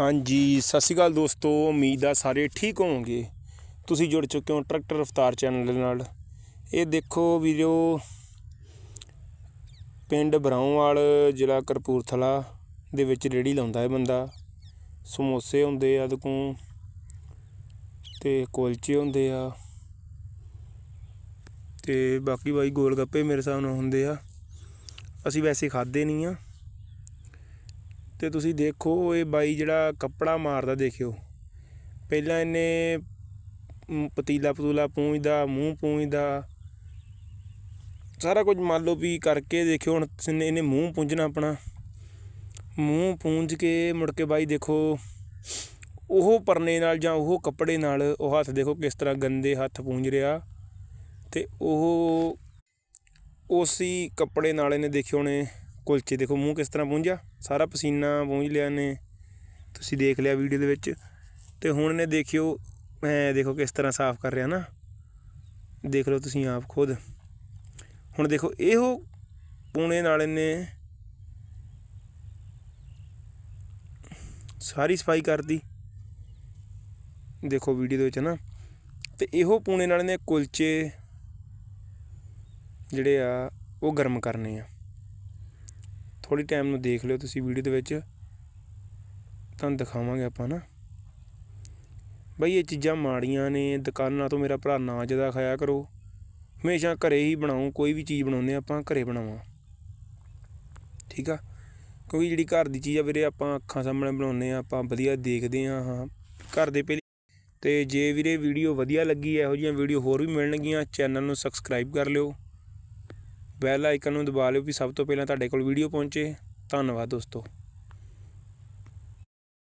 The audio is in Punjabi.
ਹਾਂਜੀ, ਸਤਿ ਸ਼੍ਰੀ ਅਕਾਲ ਦੋਸਤੋ, ਉਮੀਦ ਆ ਸਾਰੇ ਠੀਕ ਹੋਵੋਗੇ। ਤੁਸੀਂ ਜੁੜ ਚੁੱਕੇ ਹੋ ਟਰੈਕਟਰ ਰਫਤਾਰ ਚੈਨਲ ਨਾਲ। ਇਹ ਦੇਖੋ ਵੀਡੀਓ ਪਿੰਡ ਬਰਾਉਂਵਾਲ ਜ਼ਿਲ੍ਹਾ ਕਰਪੂਰਥਲਾ ਦੇ ਵਿੱਚ ਰੇੜੀ ਲਾਉਂਦਾ ਹੈ ਬੰਦਾ। ਸਮੋਸੇ ਹੁੰਦੇ ਆ ਕੋਲ ਤੇ ਕੁਲਚੇ ਹੁੰਦੇ ਆ ਤੇ ਬਾਕੀ ਬਾਈ ਗੋਲ ਗੱਪੇ ਮੇਰੇ ਹਿਸਾਬ ਨਾਲ ਹੁੰਦੇ ਆ। ਅਸੀਂ ਵੈਸੇ ਖਾਦੇ ਨਹੀਂ ਆ। ਅਤੇ ਤੁਸੀਂ ਦੇਖੋ ਇਹ ਬਾਈ ਜਿਹੜਾ ਕੱਪੜਾ ਮਾਰਦਾ ਦੇਖਿਓ। ਪਹਿਲਾਂ ਇਹਨੇ ਪਤੀਲਾ ਪਤੂਲਾ ਪੂੰਝਦਾ ਮੂੰਹ ਪੂੰਝਦਾ ਸਾਰਾ ਕੁਝ ਮੰਨ ਲਓ ਵੀ ਕਰਕੇ ਦੇਖਿਓ, ਹੁਣ ਇਹਨੇ ਇਹਨੇ ਮੂੰਹ ਪੂੰਝਣਾ ਆਪਣਾ। ਮੂੰਹ ਪੂੰਝ ਕੇ ਮੁੜ ਕੇ ਬਾਈ ਦੇਖੋ, ਉਹ ਪਰਨੇ ਨਾਲ ਜਾਂ ਉਹ ਕੱਪੜੇ ਨਾਲ ਉਹ ਹੱਥ ਦੇਖੋ ਕਿਸ ਤਰ੍ਹਾਂ ਗੰਦੇ ਹੱਥ ਪੂੰਝ ਰਿਹਾ। ਤੇ ਉਹ ਉਸੀ ਕੱਪੜੇ ਨਾਲ ਇਹਨੇ ਦੇਖਿਓ ਨੇ ਕੁਲਚੇ ਦੇਖੋ, ਮੂੰਹ ਕਿਸ ਤਰ੍ਹਾਂ ਪੂੰਝਿਆ ਸਾਰਾ ਪਸੀਨਾ ਪੂੰਝ ਲਿਆ ਨੇ ਤੁਸੀਂ ਦੇਖ ਲਿਆ ਵੀਡੀਓ ਦੇ ਵਿੱਚ। ਤੇ ਹੁਣ ਇਹਨੇ ਦੇਖਿਓ ਐ ਦੇਖੋ ਕਿਸ ਤਰ੍ਹਾਂ ਸਾਫ਼ ਕਰ ਰਿਹਾ ਨਾ। ਦੇਖ ਲਓ ਤੁਸੀਂ ਆਪ ਖੁਦ। ਹੁਣ ਦੇਖੋ, ਇਹੋ ਪੂਣੇ ਨਾਲ ਇਹਨੇ ਸਾਰੀ ਸਫ਼ਾਈ ਕਰਦੀ ਦੇਖੋ ਵੀਡੀਓ ਦੇ ਵਿੱਚ ਨਾ। ਤੇ ਇਹੋ ਪੂਣੇ ਨਾਲ ਇਹਨੇ ਕੁਲਚੇ ਜਿਹੜੇ ਆ, ਉਹ ਗਰਮ ਕਰਨੇ ਆ। ਥੋੜੀ ਟਾਈਮ ਨੂੰ ਦੇਖ ਲਿਓ ਤੁਸੀਂ ਵੀਡੀਓ ਦੇ ਵਿੱਚ। ਤੁਹਾਨੂੰ ਦਿਖਾਵਾਂਗੇ ਆਪਾਂ ਨਾ। ਬਈ ਇਹ ਚੀਜ਼ਾਂ ਮਾੜੀਆਂ ਨੇ, ਦੁਕਾਨਾਂ ਤੋਂ ਮੇਰਾ ਭਰਾ ਨਾ ਜ਼ਿਆਦਾ ਖਾਇਆ ਕਰੋ। ਹਮੇਸ਼ਾ ਘਰੇ ਹੀ ਬਣਾਉ, ਕੋਈ ਵੀ ਚੀਜ਼ ਬਣਾਉਂਦੇ ਆਪਾਂ ਘਰੇ ਬਣਾਵਾਂ। ਠੀਕ ਆ? ਕਿਉਂਕਿ ਜਿਹੜੀ ਘਰ ਦੀ ਚੀਜ਼ ਆ ਵੀਰੇ, ਆਪਾਂ ਅੱਖਾਂ ਸਾਹਮਣੇ ਬਣਾਉਂਦੇ ਆ ਆਪਾਂ ਵਧੀਆ ਦੇਖਦੇ ਆ ਹਾਂ। ਘਰ ਦੇ ਪਹਿਲੇ ਤੇ ਜੇ ਵੀਰੇ ਵੀਡੀਓ ਵਧੀਆ ਲੱਗੀ, ਇਹੋ ਜਿਹੀਆਂ ਵੀਡੀਓ ਹੋਰ ਵੀ ਮਿਲਣਗੀਆਂ ਚੈਨਲ ਨੂੰ ਸਬਸਕ੍ਰਾਈਬ ਕਰ ਲਿਓ। ਬੈਲ ਆਈਕਨ ਨੂੰ ਦਬਾ ਲਿਓ ਵੀ ਸਭ ਤੋਂ ਪਹਿਲਾਂ ਤੁਹਾਡੇ ਕੋਲ ਵੀਡੀਓ ਪਹੁੰਚੇ। ਧੰਨਵਾਦ ਦੋਸਤੋ।